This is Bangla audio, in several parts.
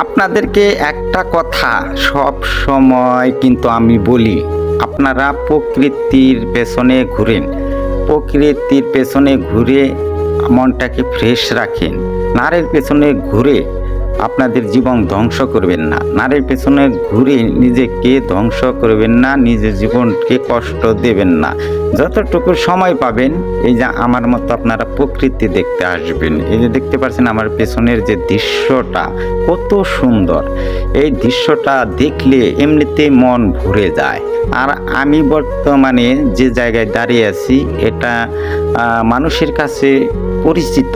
আপনাদেরকে একটা কথা সব সময় কিন্তু আমি বলি, আপনারা প্রকৃতির পেছনে ঘুরেন। প্রকৃতির পেছনে ঘুরে মনটাকে ফ্রেশ রাখেন। নারের পেছনে ঘুরে আপনাদের জীবন ধ্বংস করবেন না। নারীর পেছনে ঘুরে নিজেকে ধ্বংস করবেন না, নিজের জীবনকে কষ্ট দেবেন না। যতটুকু সময় পাবেন, এই যে আমার মতো আপনারা প্রকৃতি দেখতে আসবেন। এই যে দেখতে পাচ্ছেন আমার পেছনের যে দৃশ্যটা, কত সুন্দর। এই দৃশ্যটা দেখলে এমনিতে মন ভরে যায়। আর আমি বর্তমানে যে জায়গায় দাঁড়িয়ে আছি, এটা মানুষের কাছে পরিচিত।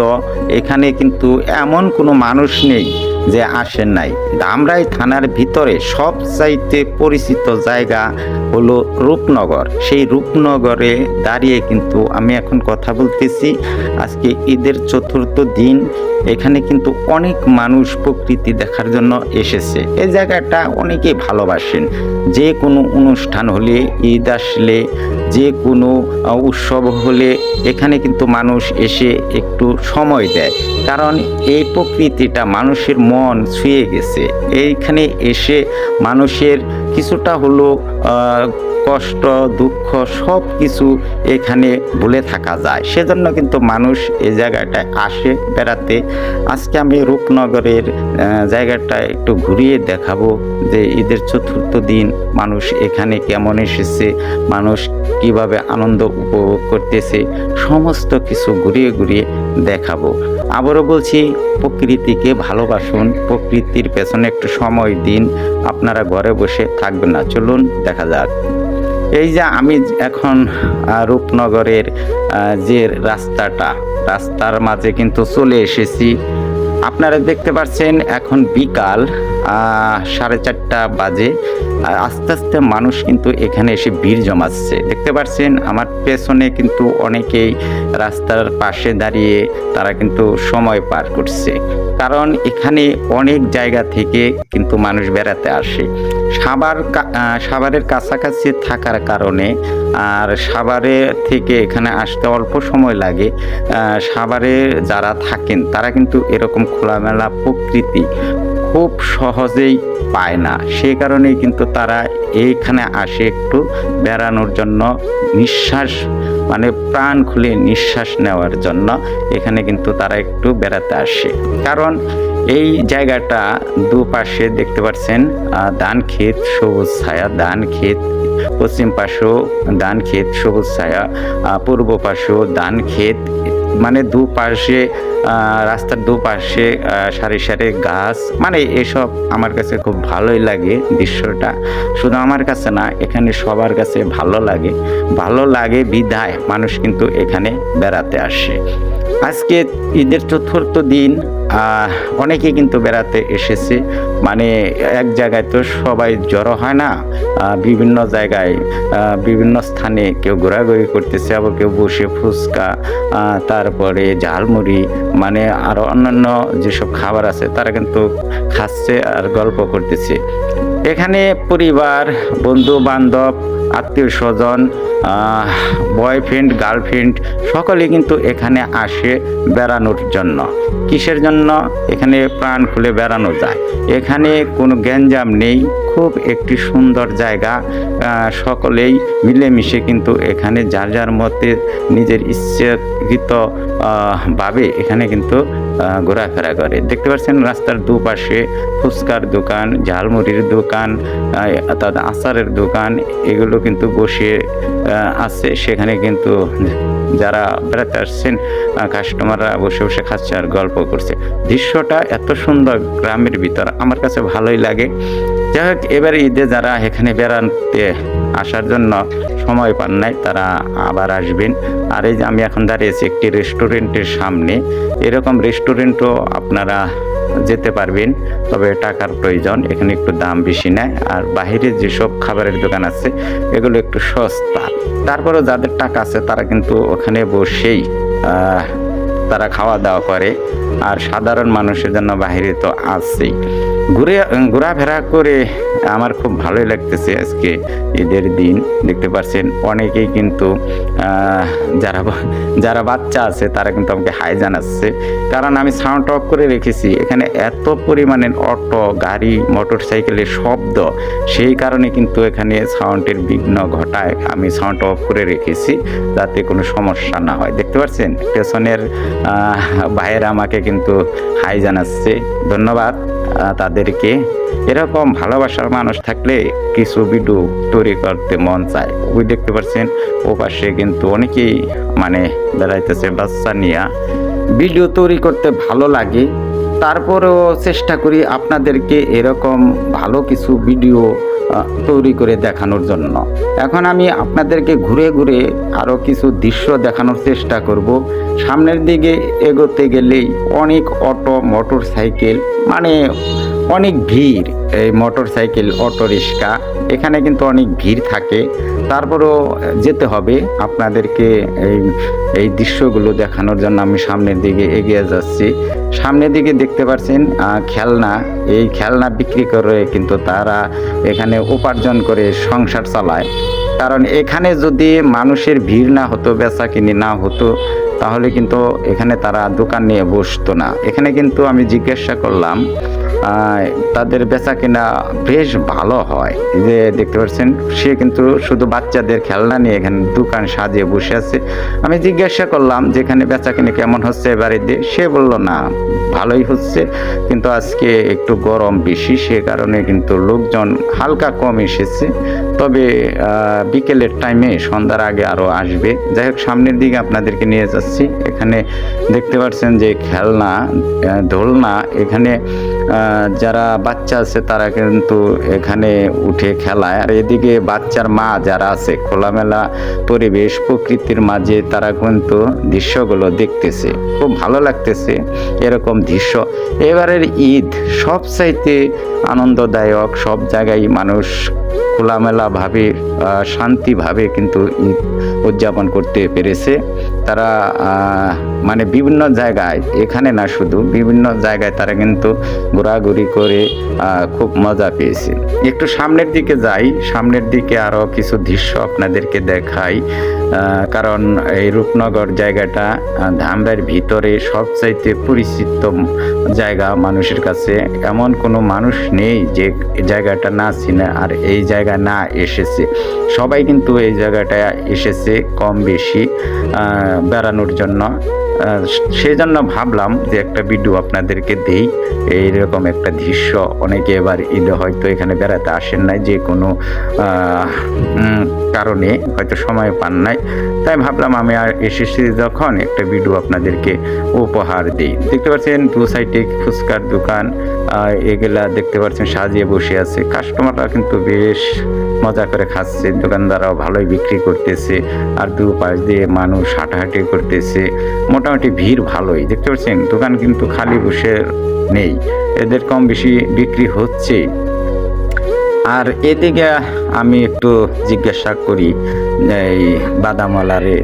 এখানে কিন্তু এমন কোনো মানুষ নেই যে আসেন নাই। ধামরাই থানার ভিতরে সবচাইতে পরিচিত জায়গা হলো রূপনগর। সেই রূপনগরে দাঁড়িয়ে কিন্তু আমি এখন কথা বলতেছি। আজকে ঈদের চতুর্থ দিন। এখানে কিন্তু অনেক মানুষ প্রকৃতি দেখার জন্য এসেছে। এই জায়গাটা অনেকেই ভালোবাসেন। যে কোনো অনুষ্ঠান হলে, ঈদ আসলে, যে কোনো উৎসব হলে এখানে কিন্তু মানুষ এসে একটু সময় দেয়। কারণ এই প্রকৃতিটা মানুষের মন ছুঁয়ে গেছে। এইখানে এসে মানুষের কিছুটা হলো কষ্ট, দুঃখ সব কিছু এখানে ভুলে থাকা যায়। সেজন্য কিন্তু মানুষ এই জায়গাটায় আসে, বেড়াতে। আজকে আমি রূপনগরের জায়গাটা একটু ঘুরিয়ে দেখাবো যে ঈদের চতুর্থ দিন মানুষ এখানে কেমন এসেছে, মানুষ কীভাবে আনন্দ উপভোগ করতেছে, সমস্ত কিছু ঘুরিয়ে ঘুরিয়ে দেখাবো। আবারও বলছি, প্রকৃতিকে ভালোবাসুন, প্রকৃতির পেছনে একটু সময় দিন, আপনারা ঘরে বসে থাকবেন না। চলুন, দেখা যাক। এই যে আমি এখন রূপনগরের যে রাস্তাটা, রাস্তার মাঝে কিন্তু চলে এসেছি। আপনারা দেখতে পাচ্ছেন এখন বিকাল সাড়ে চারটা বাজে। আস্তে আস্তে মানুষ কিন্তু এখানে এসে ভিড় জমাচ্ছে। দেখতে পাচ্ছেন আমার পেছনে কিন্তু অনেকেই রাস্তার পাশে দাঁড়িয়ে তারা কিন্তু সময় পার করছে। কারণ এখানে অনেক জায়গা থেকে কিন্তু মানুষ বেড়াতে আসে। সাভার কা- সাভারের কাছাকাছি থাকার কারণে আর সাভারে থেকে এখানে আসতে অল্প সময় লাগে। সাবারে সাভারে যারা থাকেন, তারা কিন্তু এরকম খোলামেলা প্রকৃতি খুব সহজেই পায় না। সেই কারণেই কিন্তু তারা এইখানে আসে একটু বেড়ানোর জন্য নিঃশ্বাস মানে প্রাণ খুলে নিঃশ্বাস নেওয়ার জন্য। এখানে কিন্তু তারা একটু বেড়াতে আসে। কারণ এই জায়গাটা দুপাশে দেখতে পাচ্ছেন ধান ক্ষেত, সবুজ ছায়া, ধান ক্ষেত, পশ্চিম পাশেও ধান ক্ষেত, সবুজ ছায়া পূর্ব পাশেও ধান ক্ষেত মানে দুপাশে রাস্তার দুপাশে সারি সারি গাছ। মানে এসব আমার কাছে খুব ভালোই লাগে দৃশ্যটা। শুধু আমার কাছে না, এখানে সবার কাছে ভালো লাগে। ভালো লাগে বিধায় মানুষ কিন্তু এখানে বেড়াতে আসে। আজকে ঈদের চতুর্থ দিন অনেকে কিন্তু বেড়াতে এসেছে। মানে এক জায়গায় তো সবাই জড়ো হয় না বিভিন্ন জায়গায় বিভিন্ন স্থানে কেউ ঘোরাঘুরি করতেছে, আবার কেউ বসে ফুচকা তারপরে ঝালমুড়ি মানে আরও অন্যান্য যেসব খাবার আছে, তারা কিন্তু খাচ্ছে আর গল্প করতেছে। এখানে পরিবার বন্ধু বান্ধব আত্মীয় স্বজন বয়ফ্রেন্ড গার্লফ্রেন্ড সকলে কিন্তু এখানে আসে বেড়ানোর জন্য। কিসের জন্য? এখানে প্রাণ খুলে বেড়ানো যায়। এখানে কোনো গ্যাঞ্জাম নেই, খুব একটি সুন্দর জায়গা। সকলেই মিলেমিশে কিন্তু এখানে যার যার মতে নিজের ইচ্ছাকৃত ভাবে এখানে কিন্তু ঘোরাফেরা করে। দেখতে পাচ্ছেন রাস্তার দুপাশে ফুচকার দোকান, ঝালমুড়ির দোকান অর্থাৎ আচারের দোকান, এগুলো কিন্তু বসিয়ে আছে। সেখানে কিন্তু যারা বেড়াতে আসছেন কাস্টমাররা বসে বসে খাচ্ছে আর গল্প করছে। দৃশ্যটা এত সুন্দর গ্রামের ভিতর, আমার কাছে ভালোই লাগে। যাই হোক, এবারে ঈদে যারা এখানে বেড়াতে আসার জন্য সময় পান নাই, তারা আবার আসবেন। আর এই যে আমি এখন দাঁড়িয়েছি একটি রেস্টুরেন্টের সামনে। এরকম রেস্টুরেন্টও আপনারা যেতে পারবেন, তবে টাকার প্রয়োজন। এখানে একটু দাম বেশি নেয়। আর বাহিরে যেসব খাবারের দোকান আছে, এগুলো একটু সস্তা। তারপরেও যাদের টাকা আছে, তারা কিন্তু ওখানে বসেই তারা খাওয়া দাওয়া করে, আর সাধারণ মানুষের জন্য বাহিরে তো আছেই। ঘুরে, ঘোরাফেরা করে আমার খুব ভালোই লাগতেছে আজকে ঈদের দিন। দেখতে পাচ্ছেন অনেকেই কিন্তু যারা যারা বাচ্চা আছে, তারা কিন্তু আমাকে হাই জানাচ্ছে। কারণ আমি সাউন্ড অফ করে রেখেছি। এখানে এত পরিমাণের অটো, গাড়ি মোটর সাইকেলের শব্দ, সেই কারণে কিন্তু এখানে সাউন্ডের বিঘ্ন ঘটায়। আমি সাউন্ড অফ করে রেখেছি, যাতে কোনো সমস্যা না হয়। দেখতে পাচ্ছেন স্টেশনের ভাইয়েরা আমাকে কিন্তু হাই জানাচ্ছে। ধন্যবাদ। তাদেরকে। এরকম ভালোবাসার মানুষ থাকলে কিছু ভিডিও তৈরি করতে মন চায়। ওই দেখতে পাচ্ছেন, ও পাশে কিন্তু অনেকেই মানে বেড়াইতেছে, বাচ্চা নিয়ে। ভিডিও তৈরি করতে ভালো লাগে। তারপরেও চেষ্টা করি আপনাদেরকে এরকম ভালো কিছু ভিডিও তৈরি করে দেখানোর জন্য। এখন আমি আপনাদেরকে ঘুরে ঘুরে আরও কিছু দৃশ্য দেখানোর চেষ্টা করব। সামনের দিকে এগোতে গেলেই অনেক অটো মোটর সাইকেল মানে অনেক ভিড়, এই মোটর সাইকেল অটো রিক্সা, এখানে কিন্তু অনেক ভিড় থাকে। তারপরেও যেতে হবে। আপনাদেরকে এই এই দৃশ্যগুলো দেখানোর জন্য আমি সামনের দিকে এগিয়ে যাচ্ছি। সামনের দিকে দেখতে পাচ্ছেন খেলনা। এই খেলনা বিক্রি করে কিন্তু তারা এখানে উপার্জন করে সংসার চালায়। কারণ এখানে যদি মানুষের ভিড় না হতো বেচা কিনি না হতো, তাহলে কিন্তু এখানে তারা দোকান নিয়ে বসতো না। এখানে কিন্তু আমি জিজ্ঞাসা করলাম তাদের বেচা কিনা বেশ ভালো হয়। যে দেখতে পাচ্ছেন, সে কিন্তু শুধু বাচ্চাদের খেলনা নিয়ে এখানে দোকান সাজিয়ে বসে আছে। আমি জিজ্ঞাসা করলাম যে এখানে বেচা কিনে কেমন হচ্ছে বাড়িতে সে বলল, না, ভালোই হচ্ছে। কিন্তু আজকে একটু গরম বেশি, সে কারণে কিন্তু লোকজন হালকা কম এসেছে। তবে বিকেলের টাইমে সন্ধ্যার আগে আরও আসবে। যাই হোক, সামনের দিকে আপনাদেরকে নিয়ে যাচ্ছি। এখানে দেখতে পাচ্ছেন যে খেলনা দোলনা, এখানে যারা বাচ্চা আছে তারা কিন্তু এখানে উঠে খেলায়। আর এদিকে বাচ্চার মা যারা আছে, খোলামেলা পরিবেশ, প্রকৃতির মাঝে তারা কিন্তু দৃশ্যগুলো দেখতেছে। খুব ভালো লাগতেছে এরকম দৃশ্য। এবারের ঈদ সব চাইতে আনন্দদায়ক, সব জায়গায় মানুষ খোলামেলাভাবে শান্তিভাবে কিন্তু ঈদ উদযাপন করতে পেরেছে। তারা মানে বিভিন্ন জায়গায়, এখানে না শুধু, বিভিন্ন জায়গায় তারা কিন্তু ঘোরাঘুরি করে খুব মজা পেয়েছে। একটু সামনের দিকে যাই, সামনের দিকে আরও কিছু দৃশ্য আপনাদেরকে দেখাই। কারণ এই রূপনগর জায়গাটা ধামরার ভিতরে সবচাইতে পরিচিত জায়গা মানুষের কাছে। এমন কোনো মানুষ নেই যে জায়গাটা না চিনে। আর এই জায়গা না এসেছে। সবাই কিন্তু এই জায়গাটায় এসেছে কম বেশি বেড়ানোর জন্য। সেই জন্য ভাবলাম যে একটা ভিডিও আপনাদেরকে দেই। এইরকম একটা দৃশ্য অনেকে এবার ঈদে হয়তো এখানে বেড়াতে আসেন নাই যে কোনো কারণে হয়তো সময় পান নাই। তাই ভাবলাম আমি আর এসেছি যখন একটা ভিডিও আপনাদেরকে উপহার দিই। দেখতে পাচ্ছেন, দু সাইডে ফুচকার দোকান এগুলা দেখতে পাচ্ছেন, সাজিয়ে বসে আছে। কাস্টমাররা কিন্তু বেশ মজা করে খাচ্ছে, দোকানদাররাও ভালোই বিক্রি করতেছে, আর দু পাশ দিয়ে মানুষ হাঁটাহাঁটি করতেছে। মোটামুটি ভিড় ভালোই, দেখতে পাচ্ছেন? দোকান কিন্তু খালি বসে নেই। এদের কম বেশি বিক্রি হচ্ছে। আর এদিকে আমি একটু জিজ্ঞাসা করি, এই বাদামওয়ালারে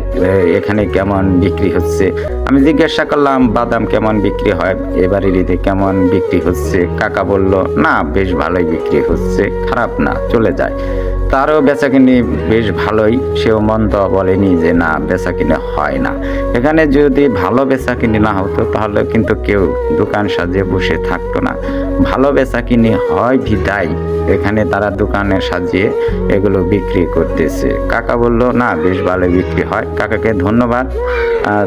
এখানে কেমন বিক্রি হচ্ছে? আমি জিজ্ঞাসা করলাম, বাদাম কেমন বিক্রি হয়? এবারের ঈদে কেমন বিক্রি হচ্ছে? কাকা বলল, না, বেশ ভালোই বিক্রি হচ্ছে। খারাপ না, চলে যায়। তারও বেচা কিনি বেশ ভালোই, সেও মন্দ বলেনি যে, না বেচা কিনে হয় না। এখানে যদি ভালো বেচা কিনি না হতো, তাহলে কিন্তু কেউ দোকান সাজিয়ে বসে থাকতো না। ভালো বেচা কিনি হয় ভিদাই এখানে তারা দোকানে সাজিয়ে এগুলো বিক্রি করতেছে। কাকা বলল, না, বেশ ভালো বিক্রি হয়। কাকাকে ধন্যবাদ।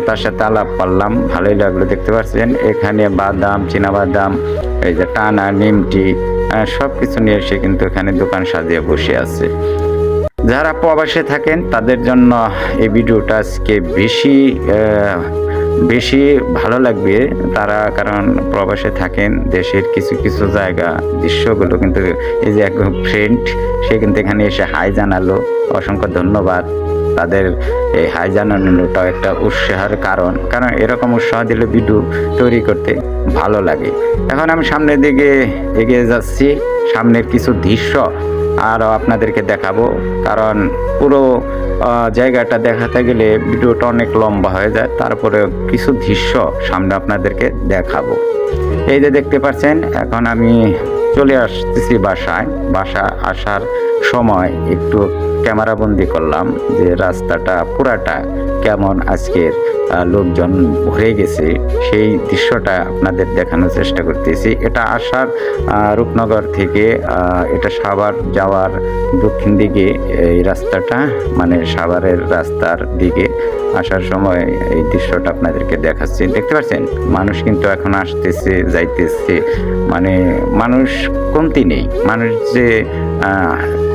তার সাথে আলাপ করলাম, ভালোই লাগল, দেখতে পাচ্ছেন? এখানে বাদাম বাদাম এই যে টানা, নিমটি সব কিছু নিয়ে এসে কিন্তু এখানে দোকান সাজিয়ে বসে আছে। যারা প্রবাসে থাকেন, তাদের জন্য এই ভিডিওটা আজকে বেশি বেশি ভালো লাগবে তারা কারণ প্রবাসে থাকেন, দেশের কিছু কিছু জায়গা, দৃশ্যগুলো কিন্তু এই যে এক ফ্রেন্ড সে কিন্তু এখানে এসে হাই জানালো। অসংখ্য ধন্যবাদ। তাদের এই হাই জানানোটাও একটা উৎসাহের কারণ। কারণ এরকম উৎসাহ দিলে ভিডিও তৈরি করতে ভালো লাগে। এখন আমি সামনের দিকে এগিয়ে যাচ্ছি। সামনের কিছু দৃশ্য আরও আপনাদেরকে দেখাবো, কারণ পুরো জায়গাটা দেখাতে গেলে ভিডিওটা অনেক লম্বা হয়ে যায়, তারপরে কিছু দৃশ্য সামনে আপনাদেরকে দেখাবো। এই যে দেখতে পাচ্ছেন, এখন আমি চলে আসতেছি বাসায়। বাসা আসার সময় একটু ক্যামেরাবন্দি করলাম যে রাস্তাটা পুরাটা কেমন আজকের। লোকজন ভরে গেছে, সেই দৃশ্যটা আপনাদের দেখানোর চেষ্টা করতেছি। এটা আসার রূপনগর থেকে এটা সাভার যাওয়ার দক্ষিণ দিকে, এই রাস্তাটা মানে সাভারের রাস্তার দিকে আসার সময় এই দৃশ্যটা আপনাদেরকে দেখাচ্ছি। দেখতে পাচ্ছেন? মানুষ কিন্তু এখন আসতেছে, যাইতেছে মানে মানুষ কমতি নেই। মানুষ যে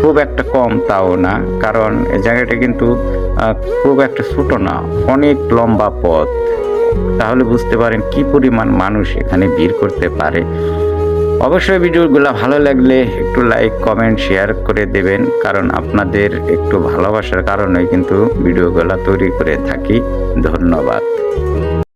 খুব একটা কম তাও না, কারণ এই জায়গাটা কিন্তু খুব একটা ছোটো না, অনেক লম্বা পথ, তাহলে বুঝতে পারেন কি পরিমাণ মানুষ এখানে ভিড় করতে পারে। অবশ্যই ভিডিওগুলো ভালো লাগলে একটু লাইক কমেন্ট শেয়ার করে দেবেন, কারণ আপনাদের একটু ভালোবাসার কারণে কিন্তু ভিডিওগুলো তৈরি করে থাকি। ধন্যবাদ।